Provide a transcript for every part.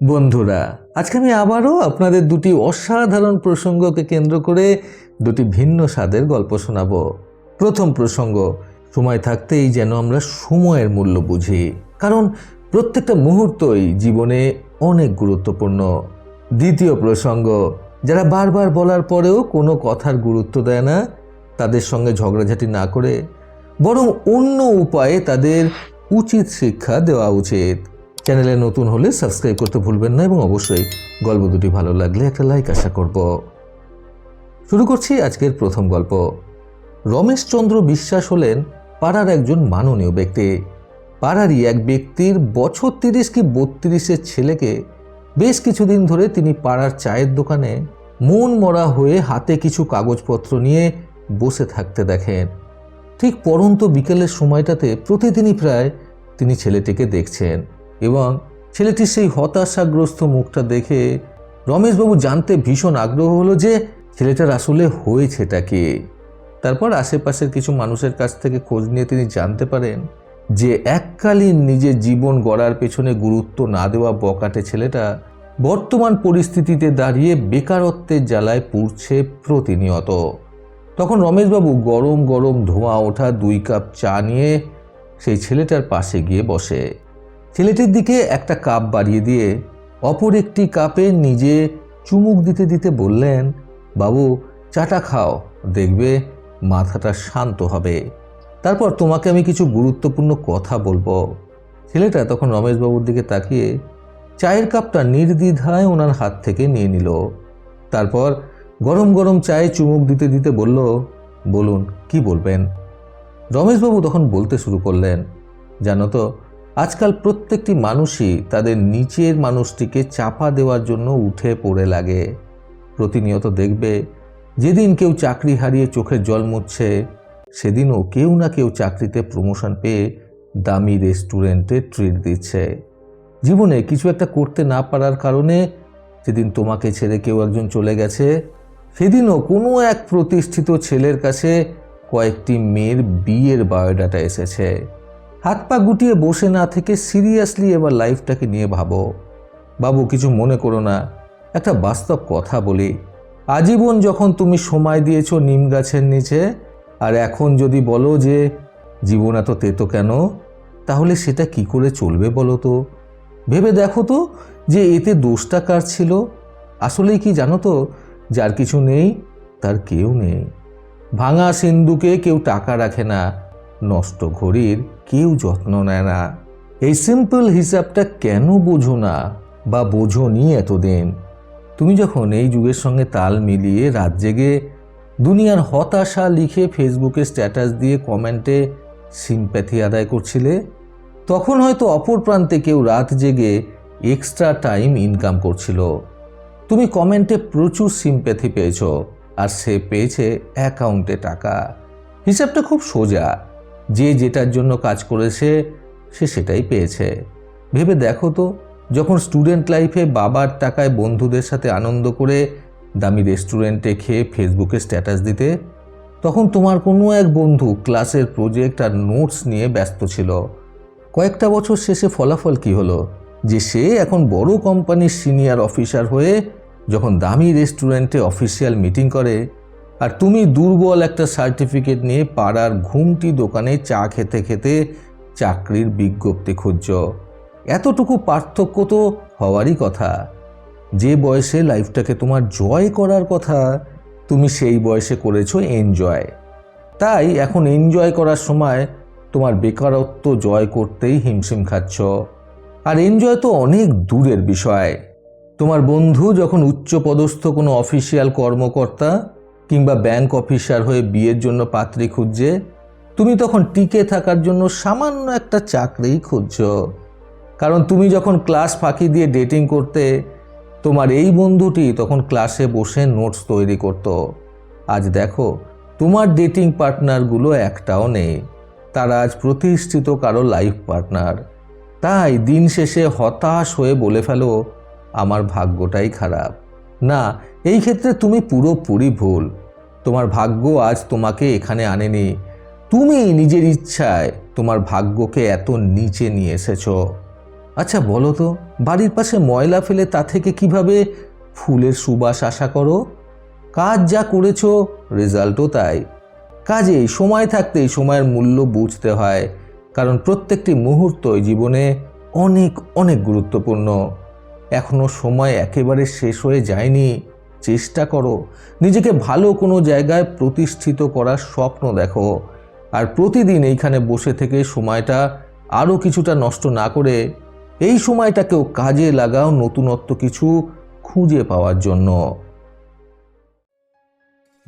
বন্ধুরা, আজকে আমি আবারও আপনাদের দুটি অসাধারণ প্রসঙ্গকে কেন্দ্র করে দুটি ভিন্ন স্বাদের গল্প শোনাবো। প্রথম প্রসঙ্গ, সময় থাকতেই যেন আমরা সময়ের মূল্য বুঝি, কারণ প্রত্যেকটা মুহূর্তই জীবনে অনেক গুরুত্বপূর্ণ। দ্বিতীয় প্রসঙ্গ, যারা বারবার বলার পরেও কোনো কথার গুরুত্ব দেয় না, তাদের সঙ্গে ঝগড়াঝাটি না করে, বরং অন্য উপায়ে তাদের উচিত শিক্ষা দেওয়া উচিত। চ্যানেলে নতুন হলে সাবস্ক্রাইব করতে ভুলবেন না এবং অবশ্যই গল্প দুটি ভালো লাগলে একটা লাইক আশা করব। শুরু করছি আজকের প্রথম গল্প। রমেশচন্দ্র বিশ্বাস হলেন পাড়ার একজন মাননীয় ব্যক্তি। পাড়ারই এক ব্যক্তির বছর তিরিশ কি বত্রিশের ছেলেকে বেশ কিছুদিন ধরে তিনি পাড়ার চায়ের দোকানে মন মরা হয়ে হাতে কিছু কাগজপত্র নিয়ে বসে থাকতে দেখেন। ঠিক পরন্ত বিকেলের সময়টাতে প্রতিদিনই প্রায় তিনি ছেলেটিকে দেখছেন। এবং ছেলেটির সেই হতাশাগ্রস্ত মুখটা দেখে রমেশবাবু জানতে ভীষণ আগ্রহ হলো যে ছেলেটার আসলে হয়েছেটা কি। তারপর আশেপাশের কিছু মানুষের কাছ থেকে খোঁজ নিয়ে তিনি জানতে পারেন যে এককালীন নিজের জীবন গড়ার পেছনে গুরুত্ব না দেওয়া বকাটে ছেলেটা বর্তমান পরিস্থিতিতে দাঁড়িয়ে বেকারত্বের জ্বালায় পুড়ছে প্রতিনিয়ত। তখন রমেশবাবু গরম গরম ধোঁয়া ওঠা দুই কাপ চা নিয়ে সেই ছেলেটার পাশে গিয়ে বসে। ছেলেটির দিকে একটা কাপ বাড়িয়ে দিয়ে অপর একটি কাপে নিজে চুমুক দিতে দিতে বললেন, বাবু, চাটা খাও, দেখবে মাথাটা শান্ত হবে। তারপর তোমাকে আমি কিছু গুরুত্বপূর্ণ কথা বলব। ছেলেটা তখন রমেশবাবুর দিকে তাকিয়ে চায়ের কাপটা নির্দ্বিধায় ওনার হাত থেকে নিয়ে নিল। তারপর গরম গরম চায়ে চুমুক দিতে দিতে বলল, বলুন, কি বলবেন? রমেশবাবু তখন বলতে শুরু করলেন, জানো তো আজকাল প্রত্যেকটি মানুষই তাদের নিচের মানুষটিকে চাপা দেওয়ার জন্য উঠে পড়ে লাগে। প্রতিনিয়ত দেখবে, যেদিন কেউ চাকরি হারিয়ে চোখের জল মুছছে, সেদিনও কেউ না কেউ চাকরিতে প্রমোশন পেয়ে দামি রেস্টুরেন্টে ট্রিট দিচ্ছে। জীবনে কিছু একটা করতে না পারার কারণে যেদিন তোমাকে ছেড়ে কেউ একজন চলে গেছে, সেদিনও কোনো এক প্রতিষ্ঠিত ছেলের কাছে কয়েকটি মেয়ের বিয়ের বায়োডাটা এসেছে। হাত পা গুটিয়ে বসে না থেকে সিরিয়াসলি এবার লাইফটাকে নিয়ে ভাবো। বাবু, কিছু মনে করো না। একটা বাস্তব কথা বলি। আজীবন যখন তুমি সময় দিয়েছ নিম গাছের নিচে, আর এখন যদি বলো যে, জীবন এত তেতো কেন? তাহলে সেটা কি করে চলবে বলো তো? ভেবে দেখো তো যে এতে দোষটা কার ছিল? আসলেই কি জানো তো, যার কিছু নেই, তার কেউ নেই। ভাঙা সিন্ধুকে কেউ টাকা রাখে না। নষ্ট ঘড়ির কেউ যত্ন নেয় না। এই সিম্পল হিসাবটা কেন বোঝো না বা বোঝোনি এতদিন? তুমি যখন এই যুগের সঙ্গে তাল মিলিয়ে রাত জেগে দুনিয়ার হতাশা লিখে ফেসবুকে স্ট্যাটাস দিয়ে কমেন্টে সিম্প্যাথি আদায় করছিলে, তখন হয়তো অপর প্রান্তে কেউ রাত জেগে এক্সট্রা টাইম ইনকাম করছিল। তুমি কমেন্টে প্রচুর সিম্প্যাথি পেয়েছ আর সে পেয়েছে অ্যাকাউন্টে টাকা। হিসাবটা খুব সোজা। যে যেটার জন্য কাজ করেছে, সে সেটাই পেয়েছে। ভেবে দেখো তো, যখন স্টুডেন্ট লাইফে বাবার টাকায় বন্ধুদের সাথে আনন্দ করে দামি রেস্টুরেন্টে খেয়ে ফেসবুকে স্ট্যাটাস দিতে, তখন তোমার কোনো এক বন্ধু ক্লাসের প্রজেক্ট আর নোটস নিয়ে ব্যস্ত ছিল। কয়েকটা বছর শেষে ফলাফল কি হলো? যে সে এখন বড় কোম্পানির সিনিয়র অফিসার হয়ে যখন দামি রেস্টুরেন্টে অফিসিয়াল মিটিং করে আর তুমি দুর্বল একটা সার্টিফিকেট নিয়ে পাড়ার ঘুমটি দোকানে চা খেতে খেতে চাকরির বিজ্ঞপ্তি খুঁজছ। এতটুকু পার্থক্য তো হওয়ারই কথা। যে বয়সে লাইফটাকে তোমার জয় করার কথা, তুমি সেই বয়সে করেছ এনজয় তাই এখন এনজয় করার সময় তোমার বেকারত্ব জয় করতেই হিমশিম খাচ্ছ। আর এনজয় তো অনেক দূরের বিষয়। তোমার বন্ধু যখন উচ্চপদস্থ কোনো অফিসিয়াল কর্মকর্তা কিংবা ব্যাংক অফিসার হয়ে বিয়ের জন্য পাত্রী খুঁজছে, তুমি তখন টিকে থাকার জন্য সামান্য একটা চাকরি খুঁজছ। কারণ তুমি যখন ক্লাস ফাঁকি দিয়ে ডেটিং করতে, তোমার এই বন্ধুটি তখন ক্লাসে বসে নোটস তৈরি করত। আজ দেখো, তোমার ডেটিং পার্টনারগুলো একটাও নেই। তারা আজ প্রতিষ্ঠিত কারও লাইফ পার্টনার তাই দিন শেষে হতাশ হয়ে বলে ফেলো, আমার ভাগ্যটাই খারাপ। না, এই ক্ষেত্রে তুমি পুরোপুরি ভুল। তোমার ভাগ্য আজ তোমাকে এখানে আনেনি। তুমি নিজের ইচ্ছায় তোমার ভাগ্যকে এত নিচে নিয়ে এসেছ। আচ্ছা বলো তো, বাড়ির পাশে ময়লা ফেলে তা থেকে কীভাবে ফুলের সুবাস আশা করো? কাজ যা করেছ, রেজাল্টও তাই। কাজেই, সময় থাকতেই সময়ের মূল্য বুঝতে হয়, কারণ প্রত্যেকটি মুহূর্তই জীবনে অনেক অনেক গুরুত্বপূর্ণ। এখনও সময় একেবারে শেষ হয়ে যায়নি। চেষ্টা করো। নিজেকে ভালো কোনো জায়গায় প্রতিষ্ঠিত করার স্বপ্ন দেখো। আর প্রতিদিন এইখানে বসে থেকে সময়টা আরও কিছুটা নষ্ট না করে এই সময়টাকেও কাজে লাগাও নতুনত্ব কিছু খুঁজে পাওয়ার জন্য।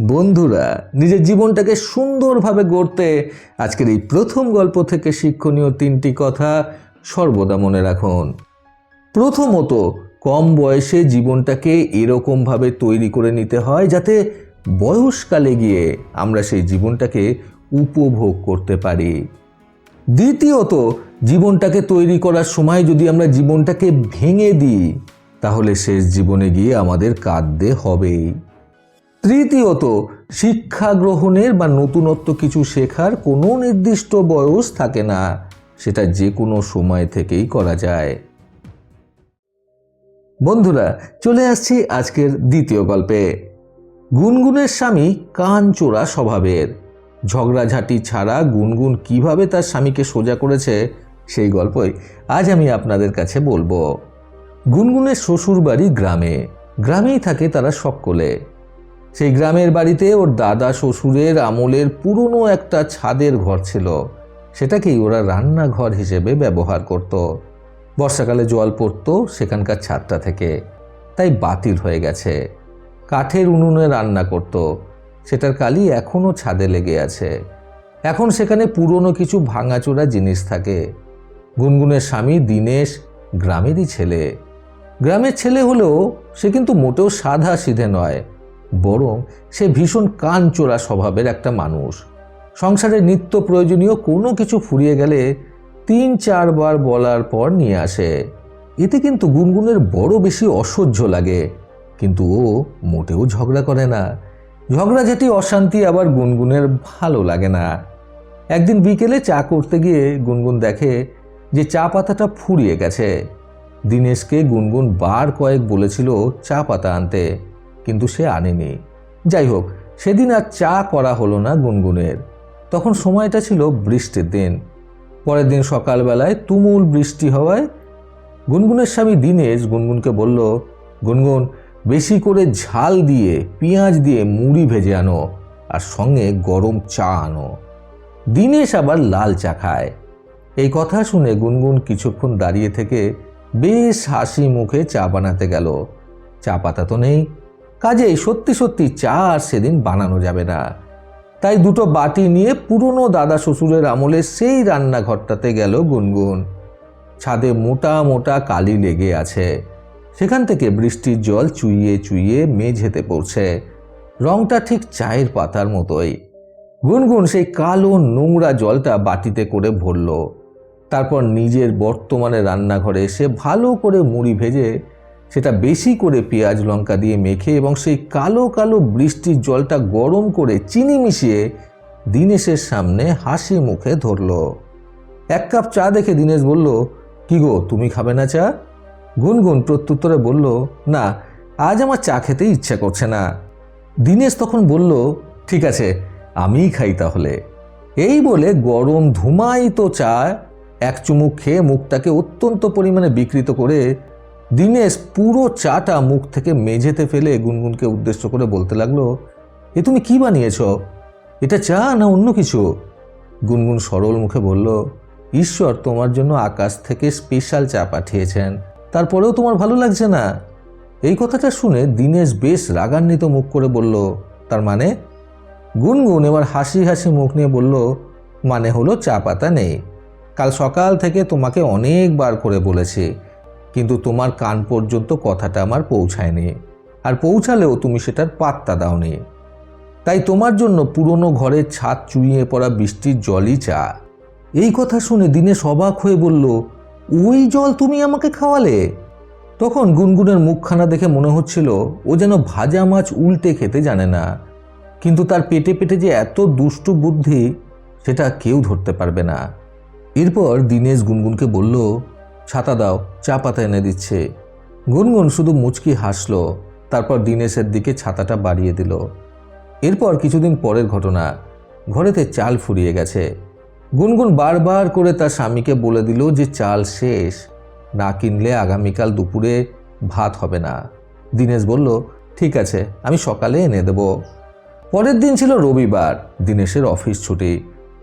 বন্ধুরা, নিজের জীবনটাকে সুন্দরভাবে গড়তে আজকের এই প্রথম গল্প থেকে শিক্ষণীয় তিনটি কথা সর্বদা মনে রাখুন। প্রথমত কম বয়সে জীবনটাকে এরকমভাবে তৈরি করে নিতে হয় যাতে বয়সকালে গিয়ে আমরা সেই জীবনটাকে উপভোগ করতে পারি। দ্বিতীয়ত, জীবনটাকে তৈরি করার সময় যদি আমরা জীবনটাকে ভেঙে দিই, তাহলে শেষ জীবনে গিয়ে আমাদের কাঁদতে হবেই। তৃতীয়ত, শিক্ষা গ্রহণের বা নতুনত্ব কিছু শেখার কোনো নির্দিষ্ট বয়স থাকে না, সেটা যে কোনো সময় থেকেই করা যায়। বন্ধুরা, চলে আসছি আজকের দ্বিতীয় গল্পে। গুনগুনের স্বামী কানচোরা স্বভাবের। ঝগড়াঝাটি ছাড়া গুনগুন কীভাবে তার স্বামীকে সোজা করেছে, সেই গল্পই আজ আমি আপনাদের কাছে বলব। গুনগুনের শ্বশুর বাড়ি গ্রামে। গ্রামেই থাকে তারা সকলে। সেই গ্রামের বাড়িতে ওর দাদা শ্বশুরের আমলের পুরনো একটা ছাদের ঘর ছিল। সেটাকেই ওরা রান্নাঘর হিসেবে ব্যবহার করত। বর্ষাকালে জল পড়তো সেখানকার ছাদটা থেকে। তাই বাতিল হয়ে গেছে। কাঠের উনুনে রান্না করত। সেটার কালি এখনও ছাদে লেগে আছে। এখন সেখানে পুরনো কিছু ভাঙাচোরা জিনিস থাকে। গুনগুনের স্বামী দীনেশ গ্রামেরই ছেলে। গ্রামের ছেলে হলেও সে কিন্তু মোটেও সাদা সিধে নয়, বরং সে ভীষণ কান চোরা স্বভাবের একটা মানুষ। সংসারে নিত্য প্রয়োজনীয় কোনো কিছু ফুরিয়ে গেলে তিন, চারবার বলার পর নিয়ে আসে। এতে কিন্তু গুনগুনের বড় বেশি অসহ্য লাগে। কিন্তু ও মোটেও ঝগড়া করে না। ঝগড়াঝাটি অশান্তি আবার গুনগুনের ভালো লাগে না। একদিন বিকেলে চা করতে গিয়ে গুনগুন দেখে যে চা পাতাটা ফুরিয়ে গেছে। দিনেশকে গুনগুন বার কয়েক বলেছিল চা পাতা আনতে, কিন্তু সে আনেনি। যাই হোক, সেদিন আর চা করা হলো না গুনগুনের। তখন সময়টা ছিল বৃষ্টির দিন। পরের দিন সকালবেলায় তুমুল বৃষ্টি হওয়ায় গুনগুনের স্বামী দীনেশ গুনগুনকে বলল, গুনগুন, বেশি করে ঝাল দিয়ে, পেঁয়াজ দিয়ে মুড়ি ভেজে আনো আর সঙ্গে গরম চা আনো। দিনেশ আবার লাল চা খায়। এই কথা শুনে গুনগুন কিছুক্ষণ দাঁড়িয়ে থেকে বেশ হাসি মুখে চা বানাতে গেল। চা পাতা তো নেই। কাজেই সত্যি সত্যি চা আর সেদিন বানানো যাবে না। তাই দুটো বাটি নিয়ে পুরনো দাদা শ্বশুরের আমলে সেই রান্নাঘরটাতে গেল গুনগুন। ছাদে মোটা মোটা কালি লেগে আছে। সেখান থেকে বৃষ্টির জল চুইয়ে চুইয়ে মেঝেতে পড়ছে। রংটা ঠিক চায়ের পাতার মতোই। গুনগুন সেই কালো নোংরা জলটা বাটিতে করে ভরল। তারপর নিজের বর্তমানে রান্নাঘরে এসে ভালো করে মুড়ি ভেজে সেটা বেশি করে পেঁয়াজ, লঙ্কা দিয়ে মেখে এবং সেই কালো কালো বৃষ্টির জলটা গরম করে চিনি মিশিয়ে দিনেশের সামনে হাসি মুখে ধরল। এক কাপ চা দেখে দিনেশ বলল, কি গো, তুমি খাবে না চা? গুনগুন প্রত্যুত্তরে বলল, না, আজ আমার চা খেতে ইচ্ছা করছে না। দিনেশ তখন বলল, ঠিক আছে, আমিই খাই তাহলে। এই বলে গরম ধুমায়িত চা এক চুমুক খেয়ে মুখটাকে অত্যন্ত পরিমাণে বিকৃত করে দিনেশ পুরো চাটা মুখ থেকে মেঝেতে ফেলে গুনগুনকে উদ্দেশ্য করে বলতে লাগল, এ তুমি কি বানিয়েছ? এটা চা না অন্য কিছু? গুনগুন সরল মুখে বলল, ঈশ্বর তোমার জন্য আকাশ থেকে স্পেশাল চা পাঠিয়েছেন, তারপরেও তোমার ভালো লাগছে না? এই কথাটা শুনে দিনেশ বেশ রাগান্বিত মুখ করে বলল, তার মানে? গুনগুন এবার হাসি হাসি মুখ নিয়ে বলল মানে হলো চা পাতা নেই। কাল সকাল থেকে তোমাকে অনেকবার করে বলেছি কিন্তু তোমার কান পর্যন্ত কথাটা আমার পৌঁছায়নি। আর পৌঁছালেও তুমি সেটার পাত্তা দাওনি। তাই তোমার জন্য পুরনো ঘরের ছাদ চুইয়ে পড়া বৃষ্টির জলই চা। এই কথা শুনে দিনেশ অবাক হয়ে বলল, ওই জল তুমি আমাকে খাওয়ালে? তখন গুনগুনের মুখখানা দেখে মনে হচ্ছিল, ও যেন ভাজা মাছ উল্টে খেতে জানে না। কিন্তু তার পেটে পেটে যে এত দুষ্টু বুদ্ধি, সেটা কেউ ধরতে পারবে না। এরপর দিনেশ গুনগুনকে বলল ছাতা দাও, চা পাতা এনে দিচ্ছে। গুনগুন শুধু মুচকি হাসলো, তারপর দিনেশের দিকে ছাতাটা বাড়িয়ে দিল। এরপর কিছুদিন পরের ঘটনা ঘরেতে চাল ফুরিয়ে গেছে। গুনগুন বারবার করে তার স্বামীকে বলে দিল যে চাল শেষ, না কিনলে আগামীকাল দুপুরে ভাত হবে না। দিনেশ বলল, ঠিক আছে, আমি সকালে এনে দেব। পরের দিন ছিল রবিবার, দিনেশের অফিস ছুটি।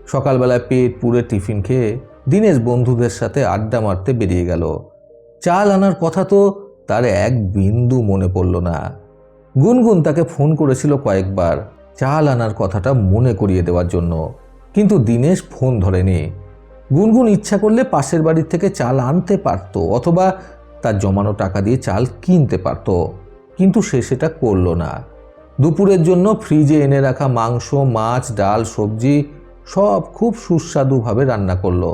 সকালবেলায় পেট পুরে টিফিন খেয়ে দিনেশ বন্ধুদের সাথে আড্ডা মারতে বেরিয়ে গেল। চাল আনার কথা তো তার এক বিন্দু মনে পড়ল না। গুনগুন তাকে ফোন করেছিল কয়েকবার চাল আনার কথাটা মনে করিয়ে দেওয়ার জন্য, কিন্তু দিনেশ ফোন ধরেনি। গুনগুন ইচ্ছা করলে পাশের বাড়ির থেকে চাল আনতে পারত, অথবা তার জমানো টাকা দিয়ে চাল কিনতে পারত, কিন্তু সে সেটা করল না। দুপুরের জন্য ফ্রিজে এনে রাখা মাংস, মাছ, ডাল, সবজি সব খুব সুস্বাদুভাবে রান্না করল।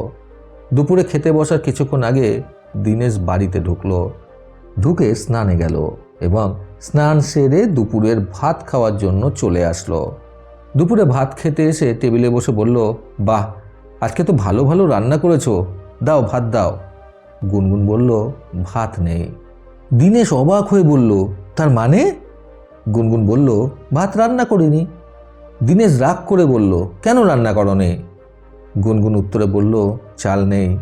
দুপুরে খেতে বসার কিছুক্ষণ আগে দিনেশ বাড়িতে ঢুকলো। ঢুকে স্নানে গেল এবং স্নান সেরে দুপুরের ভাত খাওয়ার জন্য চলে আসলো। দুপুরে ভাত খেতে এসে টেবিলে বসে বলল, বাহ, আজকে তো ভালো ভালো রান্না করেছ। দাও, ভাত দাও। গুনগুন বলল, ভাত নেই। দিনেশ অবাক হয়ে বলল, তার মানে? গুনগুন বলল, ভাত রান্না করিনি। দিনেশ রাগ করে বলল, কেন রান্না করনি? গুনগুন উত্তরে বলল, চাল নেই।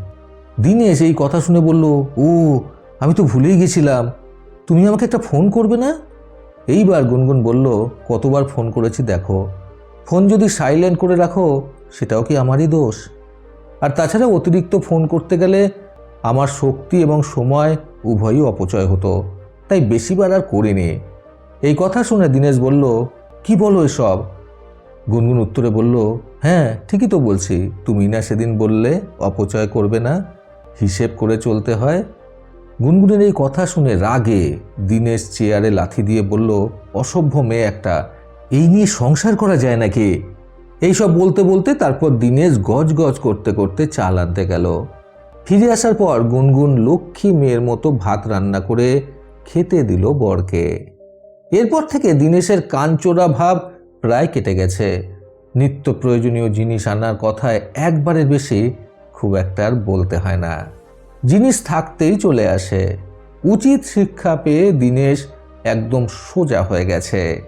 দিনেশ এই কথা শুনে বলল, ও, আমি তো ভুলেই গেছিলাম। তুমি আমাকে একটা ফোন করবে না? এইবার গুনগুন বলল, কতবার ফোন করেছি দেখো। ফোন যদি সাইলেন্ট করে রাখো, সেটাও কি আমারই দোষ? আর তাছাড়া অতিরিক্ত ফোন করতে গেলে আমার শক্তি এবং সময় উভয়ই অপচয় হতো। তাই বেশিবার আর করিনি। এই কথা শুনে দিনেশ বলল, কি বলো এসব? গুনগুন উত্তরে বলল হ্যাঁ ঠিকই তো বলছি। তুমি না সেদিন বললে অপচয় করবে না, হিসেব করে চলতে হয়। গুনগুনের এই কথা শুনে রাগে দিনেশ চেয়ারে লাথি দিয়ে বলল, অসভ্য মেয়ে একটা, এই নিয়ে সংসার করা যায় নাকি? এইসব বলতে বলতে তারপর দিনেশ গজ গজ করতে করতে চাল আনতে গেল। ফিরে আসার পর গুনগুন লক্ষ্মী মেয়ের মতো ভাত রান্না করে খেতে দিল বরকে। এরপর থেকে দিনেশের কাঞ্চোরা ভাব প্রায় কেটে গেছে। নিত্য প্রয়োজনীয় জিনিস আনার কথায় একবারের বেশি খুব একটা আর বলতে হয় না। জিনিস থাকতেই চলে আসে। উচিত শিক্ষা পেয়ে দিনেশ একদম সোজা হয়ে গেছে।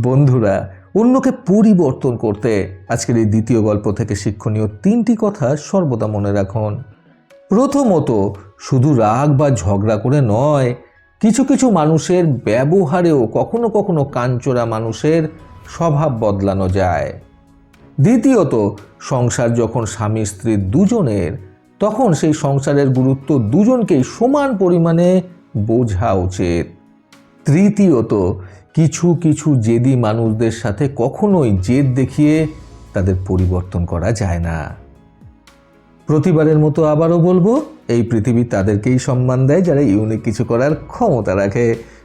বন্ধুরা, অন্যকে পরিবর্তন করতে আজকের এই দ্বিতীয় গল্প থেকে শিক্ষণীয় তিনটি কথা সর্বদা মনে রাখুন। প্রথমত, শুধু রাগ বা ঝগড়া করে নয়, কিছু কিছু মানুষের ব্যবহারেও কখনো কখনো কাঞ্চরা মানুষের স্বভাব বদলানো যায়। দ্বিতীয়ত, সংসার যখন স্বামী স্ত্রী দুজনের, তখন সেই সংসারের গুরুত্ব দুজনকেই সমান পরিমাণে বোঝা উচিত। তৃতীয়ত, কিছু কিছু জেদি মানুষদের সাথে কখনোই জেদ দেখিয়ে তাদের পরিবর্তন করা যায় না। প্রতিবারের মতো আবারও বলব, এই পৃথিবী তাদেরকেই সম্মান দেয় যারা ইউনিক কিছু করার ক্ষমতা রাখে।